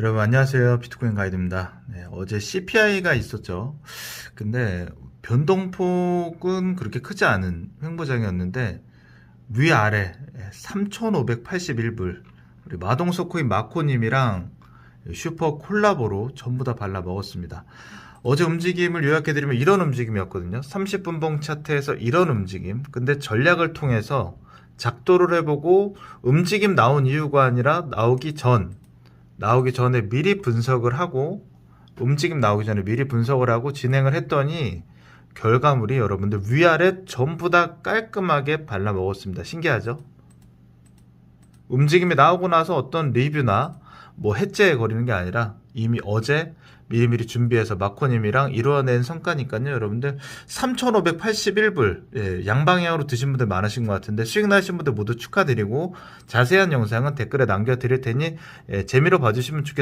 여러분 안녕하세요. 비트코인 가이드입니다. 네, 어제 CPI가 있었죠. 근데 변동폭은 그렇게 크지 않은 횡보장이었는데 위아래 3581불. 우리 마동석코인 마코님이랑 슈퍼 콜라보로 전부 다 발라 먹었습니다. 어제 움직임을 요약해드리면 이런 움직임이었거든요. 30분 봉 차트에서 이런 움직임. 근데 전략을 통해서 작도를 해보고 움직임 나온 이유가 아니라 나오기 전 나오기 전에 미리 분석을 하고 움직임 나오기 전에 미리 분석을 하고 진행을 했더니 결과물이 여러분들 위아래 전부 다 깔끔하게 발라 먹었습니다. 신기하죠? 움직임이 나오고 나서 어떤 리뷰나 뭐 해제에 거리는 게 아니라 이미 어제 미리미리 준비해서 마코님이랑 이루어낸 성과니까요. 여러분들 3,581불 예, 양방향으로 드신 분들 많으신 것 같은데 수익 나신 분들 모두 축하드리고 자세한 영상은 댓글에 남겨드릴 테니 예, 재미로 봐주시면 좋겠습니다.